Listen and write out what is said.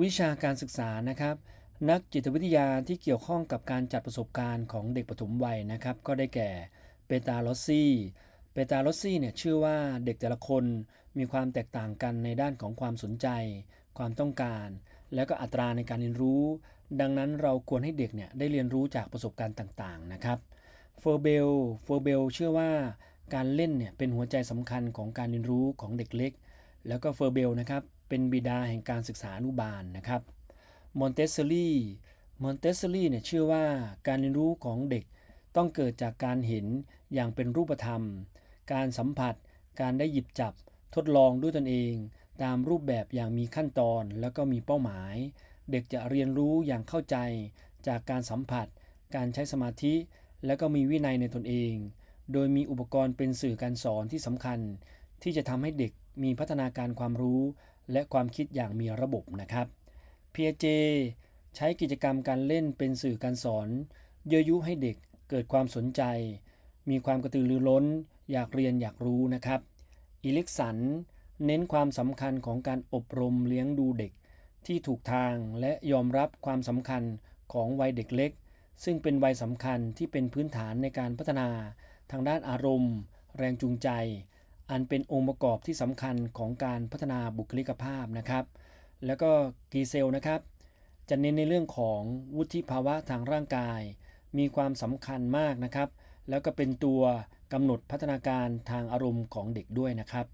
วิชาการศึกษานะครับ นักจิตวิทยาที่เกี่ยวข้องกับการจัดประสบการณ์ของเด็กปฐมวัยนะครับ ก็ได้แก่เปตาลอซี่เปตาลอซี่เนี่ยเชื่อว่าเด็กแต่ละคนมีความแตกต่างกันในด้านของความสนใจ ความต้องการ และก็อัตราในการเรียนรู้ ดังนั้นเราควรให้เด็กเนี่ยได้เรียนรู้จากประสบการณ์ต่างๆนะครับเฟอร์เบลเฟอร์เบลเชื่อว่าการเล่นเนี่ยเป็นหัวใจสำคัญของการเรียนรู้ของเด็กเล็ก แล้วก็เฟอร์เบลนะครับ เป็นบิดาแห่งการศึกษาอนุบาลนะครับมอนเตสซอรี่มอนเตสซอรี่เนี่ยเชื่อว่าการเรียนรู้ของเด็กต้องเกิดจากการเห็นอย่างเป็นรูปธรรม การสัมผัส การได้หยิบจับ ทดลองด้วยตนเอง ตามรูปแบบอย่างมีขั้นตอนแล้วก็มีเป้าหมาย เด็กจะเรียนรู้อย่างเข้าใจ จากการสัมผัส การใช้สมาธิ และก็มีวินัยในตนเอง โดยมีอุปกรณ์เป็นสื่อการสอนที่สำคัญ ที่จะทำให้เด็กมีพัฒนาการความรู้ และความคิดอย่างมีระบบนะครับ PJ ใช้กิจกรรมการเล่นเป็นสื่อการสอนเยอยุให้เด็กเกิดความสนใจ มีความกระตือรือร้น อยากเรียนอยากรู้นะครับอิเล็กสันเน้นความสำคัญของการอบรมเลี้ยงดูเด็ก ที่ถูกทางและยอมรับความสำคัญของวัยเด็กเล็ก ซึ่งเป็นวัยสำคัญที่เป็นพื้นฐานในการพัฒนา ทางด้านอารมณ์ แรงจูงใจ อันเป็นองค์ประกอบที่สำคัญของการพัฒนาบุคลิกภาพนะครับ แล้วก็กีเซลนะครับ จะเน้นในเรื่องของวุฒิภาวะทางร่างกาย มีความสำคัญมากนะครับ แล้วก็เป็นตัวกำหนดพัฒนาการทางอารมณ์ของเด็กด้วยนะครับ